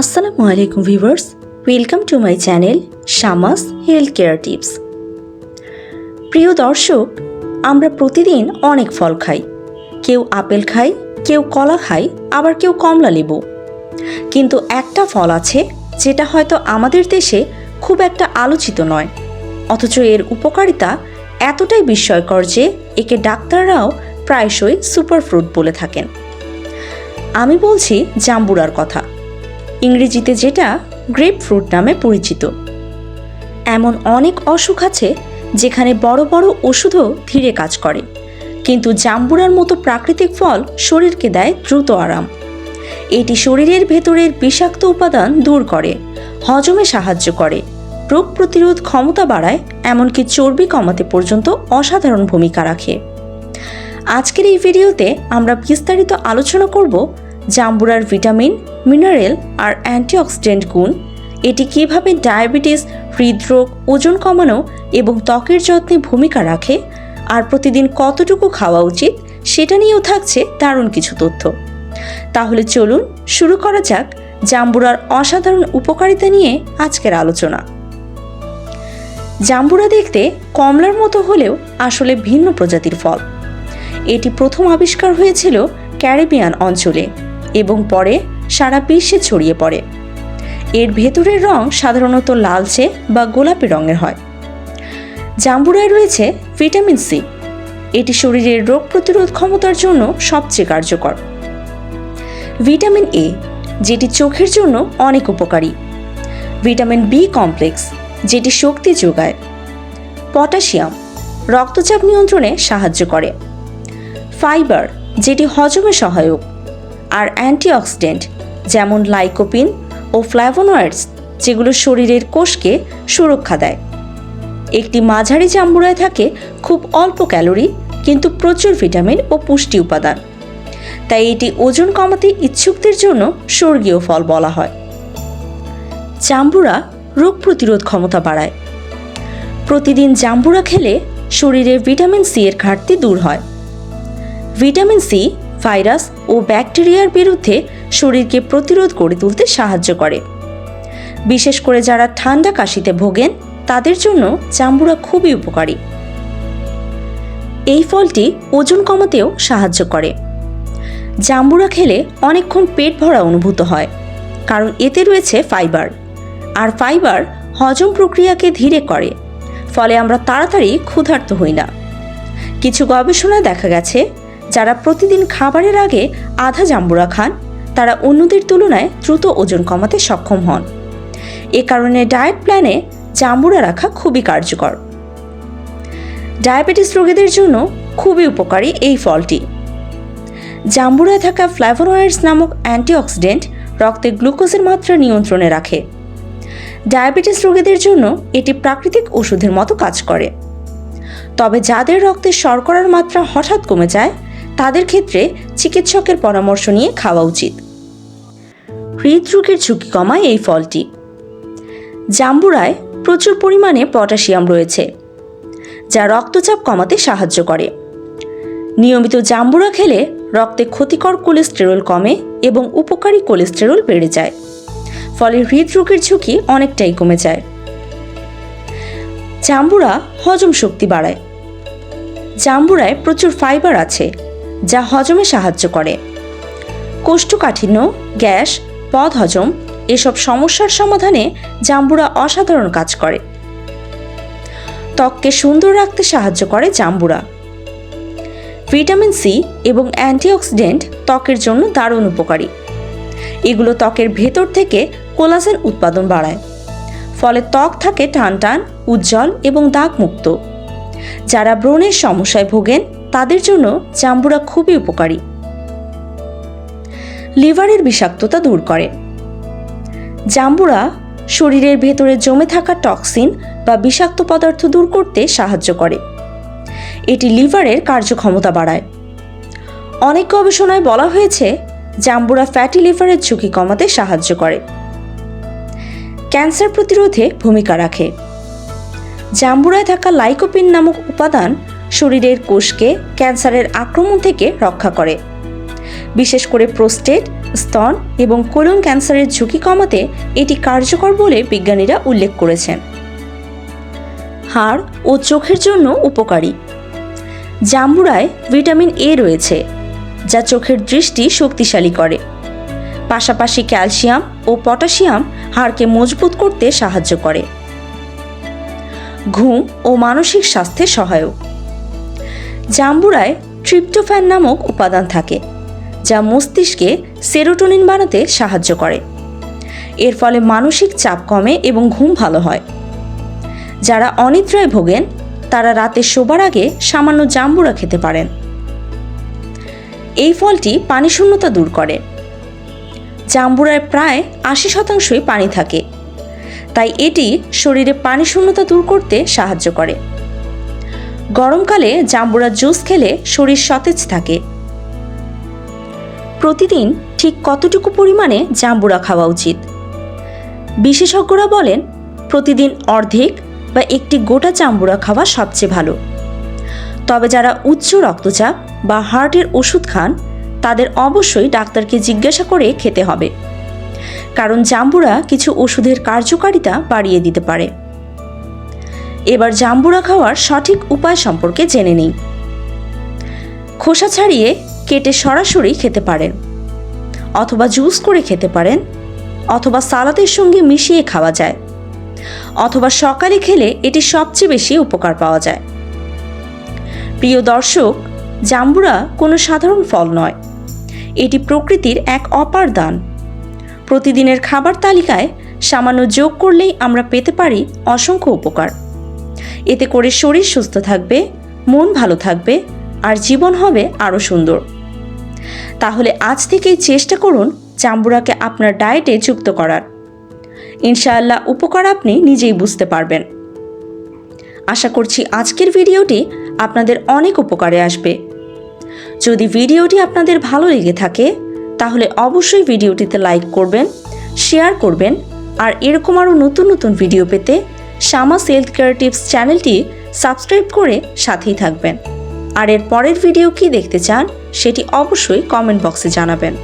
আসসালামু আলাইকুম viewers welcome to my channel Shama's health care tips. প্রিয় দর্শক, আমরা প্রতিদিন অনেক ফল খাই। কেউ আপেল খাই কেউ কলা খাই আবার কেউ কমলা লেবু। কিন্তু একটা ফল আছে যেটা হয়তো আমাদের দেশে খুব একটা আলোচিত নয়। অথচ এর উপকারিতা এতটাই বিস্ময়কর যে একে ডাক্তাররাও প্রায়শই সুপার ফ্রুট বলে থাকেন। আমি বলছি জাম্বুরার কথা। ইংরেজিতে যেটা গ্রেপ ফ্রুট নামে পরিচিত। এমন অনেক অসুখ আছে যেখানে বড় বড় ওষুধও ধীরে কাজ করে, কিন্তু জাম্বুরার মতো প্রাকৃতিক ফল শরীরকে দেয় দ্রুত আরাম। এটি শরীরের ভেতরের বিষাক্ত উপাদান দূর করে, হজমে সাহায্য করে, রোগ প্রতিরোধ ক্ষমতা বাড়ায়, এমনকি চর্বি কমাতে পর্যন্ত অসাধারণ ভূমিকা রাখে। আজকের এই ভিডিওতে আমরা বিস্তারিত আলোচনা করব জাম্বুরার ভিটামিন, মিনারেল আর অ্যান্টিঅক্সিডেন্ট গুণ। এটি কীভাবে ডায়াবেটিস, হৃদরোগ, ওজন কমানো এবং ত্বকের যত্নে ভূমিকা রাখে, আর প্রতিদিন কতটুকু খাওয়া উচিত, সেটা নিয়েও থাকছে দারুণ কিছু তথ্য। তাহলে চলুন শুরু করা যাক জাম্বুরার অসাধারণ উপকারিতা নিয়ে আজকের আলোচনা। জাম্বুরা দেখতে কমলার মতো হলেও আসলে ভিন্ন প্রজাতির ফল। এটি প্রথম আবিষ্কার হয়েছিল ক্যারিবিয়ান অঞ্চলে। এবং পরে সারা বিশ্বে ছড়িয়ে পড়ে। এর ভেতরের রং সাধারণত লালচে বা গোলাপি রঙের হয়। জাম্বুরায় রয়েছে ভিটামিন সি। এটি শরীরের রোগ প্রতিরোধ ক্ষমতার জন্য সবচেয়ে কার্যকর। ভিটামিন এ, যেটি চোখের জন্য অনেক উপকারী। ভিটামিন বি কমপ্লেক্স, যেটি শক্তি যোগায়। পটাশিয়াম, রক্তচাপ নিয়ন্ত্রণে সাহায্য করে। ফাইবার, যেটি হজমে সহায়ক। আর অ্যান্টিঅক্সিডেন্ট, যেমন লাইকোপিন ও ফ্ল্যাভোনয়েডস যেগুলো শরীরের কোষকে সুরক্ষা দেয়। একটি মাঝারি জাম্বুরায় থাকে খুব অল্প ক্যালোরি, কিন্তু প্রচুর ভিটামিন ও পুষ্টি উপাদান। তাই এটি ওজন কমাতে ইচ্ছুকদের জন্য স্বর্গীয় ফল বলা হয়। জাম্বুরা রোগ প্রতিরোধ ক্ষমতা বাড়ায়। প্রতিদিন জাম্বুরা খেলে শরীরে ভিটামিন সি এর ঘাটতি দূর হয়। ভিটামিন সি ভাইরাস ও ব্যাকটেরিয়ার বিরুদ্ধে শরীরকে প্রতিরোধ করে তুলতে সাহায্য করে। বিশেষ করে যারা ঠান্ডা কাশিতে ভোগেন, তাদের জন্য জাম্বুরা খুবই উপকারী। এই ফলটি ওজন কমাতেও সাহায্য করে। জাম্বুরা খেলে অনেকক্ষণ পেট ভরা অনুভূত হয়, কারণ এতে রয়েছে ফাইবার। আর ফাইবার হজম প্রক্রিয়াকে ধীরে করে, ফলে আমরা তাড়াতাড়ি ক্ষুধার্ত হই না। কিছু গবেষণায় দেখা গেছে যারা প্রতিদিন খাবারের আগে আধা জাম্বুরা খান, তারা অন্যদের তুলনায় দ্রুত ওজন কমাতে সক্ষম হন। এ কারণে ডায়েট প্ল্যানে জাম্বুরা রাখা খুবই কার্যকর। ডায়াবেটিস রোগীদের জন্য খুবই উপকারী এই ফলটি। জাম্বুরায় থাকা ফ্ল্যাভোনয়েডস নামক অ্যান্টিঅক্সিডেন্ট রক্তে গ্লুকোজের মাত্রা নিয়ন্ত্রণে রাখে। ডায়াবেটিস রোগীদের জন্য এটি প্রাকৃতিক ওষুধের মতো কাজ করে। তবে যাদের রক্তে শর্করার মাত্রা হঠাৎ কমে যায় তাদের ক্ষেত্রে চিকিৎসকের পরামর্শ নিয়ে খাওয়া উচিত। হৃদরোগের ঝুঁকি কমায় এই ফলটি। জাম্বুরায় প্রচুর পরিমাণে পটাশিয়াম রয়েছে, যা রক্তচাপ কমাতে সাহায্য করে। নিয়মিত জাম্বুরা খেলে রক্তে ক্ষতিকর কোলেস্টেরল কমে এবং উপকারী কোলেস্টেরল বেড়ে যায়, ফলে হৃদরোগের ঝুঁকি অনেকটাই কমে যায়। জাম্বুরা হজম শক্তি বাড়ায়। জাম্বুরায় প্রচুর ফাইবার আছে যা হজমে সাহায্য করে। কোষ্ঠকাঠিন্য, গ্যাস পদ হজম এসব সমস্যার সমাধানে জাম্বুরা অসাধারণ কাজ করে। ত্বককে সুন্দর রাখতে সাহায্য করে জাম্বুরা। ভিটামিন সি এবং অ্যান্টিঅক্সিডেন্ট ত্বকের জন্য দারুণ উপকারী। এগুলো ত্বকের ভেতর থেকে কোলাজেন উৎপাদন বাড়ায়। ফলে ত্বক থাকে টান টান উজ্জ্বল এবং দাগমুক্ত। যারা ব্রণের সমস্যায় ভোগেন তাদের জন্য জাম্বুরা খুবই উপকারী। লিভারের বিষাক্ততা দূর করে। জাম্বুরা শরীরের ভেতরে জমে থাকা টক্সিন বা বিষাক্ত পদার্থ দূর করতে সাহায্য করে। এটি লিভারের কার্যক্ষমতা বাড়ায়। অনেক গবেষণায় বলা হয়েছে, জাম্বুরা ফ্যাটি লিভারের ঝুঁকি কমাতে সাহায্য করে। ক্যান্সার প্রতিরোধে ভূমিকা রাখে। জাম্বুরায় থাকা লাইকোপিন নামক উপাদান শরীরের কোষকে ক্যান্সারের আক্রমণ থেকে রক্ষা করে। বিশেষ করে প্রোস্টেট, স্তন এবং কোলন ক্যান্সারের ঝুঁকি কমাতে এটি কার্যকর বলে বিজ্ঞানীরা উল্লেখ করেছেন। হাড় ও চোখের জন্য উপকারী। জাম্বুরায় ভিটামিন এ রয়েছে, যা চোখের দৃষ্টি শক্তিশালী করে। পাশাপাশি ক্যালসিয়াম ও পটাশিয়াম হাড়কে মজবুত করতে সাহায্য করে। ঘুম ও মানসিক স্বাস্থ্যে সহায়ক। জাম্বুরায় ট্রিপ্টোফ্যান নামক উপাদান থাকে, যা মস্তিষ্কে সেরোটোনিন বানাতে সাহায্য করে। এর ফলে মানসিক চাপ কমে এবং ঘুম ভালো হয়। যারা অনিদ্রায় ভোগেন, তারা রাতে শোবার আগে সামান্য জাম্বুরা খেতে পারেন। এই ফলটি পানি শূন্যতা দূর করে। জাম্বুরায় প্রায় আশি শতাংশই পানি থাকে, তাই এটি শরীরে পানি শূন্যতা দূর করতে সাহায্য করে। গরমকালে জাম্বুরা জুস খেলে শরীর সতেজ থাকে। প্রতিদিন ঠিক কতটুকু পরিমাণে জাম্বুরা খাওয়া উচিত? বিশেষজ্ঞরা বলেন, প্রতিদিন অর্ধেক বা একটি গোটা জাম্বুরা খাওয়া সবচেয়ে ভালো। তবে যারা উচ্চ রক্তচাপ বা হার্টের ওষুধ খান, তাদের অবশ্যই ডাক্তারকে জিজ্ঞাসা করে খেতে হবে। কারণ জাম্বুরা কিছু ওষুধের কার্যকারিতা বাড়িয়ে দিতে পারে। এবার জাম্বুরা খাওয়ার সঠিক উপায় সম্পর্কে জেনে নিই। খোসা ছাড়িয়ে কেটে সরাসরি খেতে পারেন, অথবা জুস করে খেতে পারেন, অথবা সালাদের সঙ্গে মিশিয়ে খাওয়া যায়, অথবা সকালে খেলে এটি সবচেয়ে বেশি উপকার পাওয়া যায়। প্রিয় দর্শক, জাম্বুরা কোনো সাধারণ ফল নয়। এটি প্রকৃতির এক অপার দান। প্রতিদিনের খাবার তালিকায় সামান্য যোগ করলেই আমরা পেতে পারি অসংখ্য উপকার। এতে করে শরীর সুস্থ থাকবে, মন ভালো থাকবে, আর জীবন হবে আরও সুন্দর। তাহলে আজ থেকেই চেষ্টা করুন জাম্বুরাকে আপনার ডায়েটে যুক্ত করার। ইনশাআল্লাহ উপকার আপনি নিজেই বুঝতে পারবেন। আশা করছি আজকের ভিডিওটি আপনাদের অনেক উপকারে আসবে। যদি ভিডিওটি আপনাদের ভালো লেগে থাকে, তাহলে অবশ্যই ভিডিওটিতে লাইক করবেন, শেয়ার করবেন, আর এরকম আরও নতুন নতুন ভিডিও পেতে শামা সেলথ কেয়ার টিপস চ্যানেলটি সাবস্ক্রাইব করে সাথেই থাকবেন। আর এর পরের ভিডিও কি দেখতে চান, সেটি অবশ্যই কমেন্ট বক্সে জানাবেন।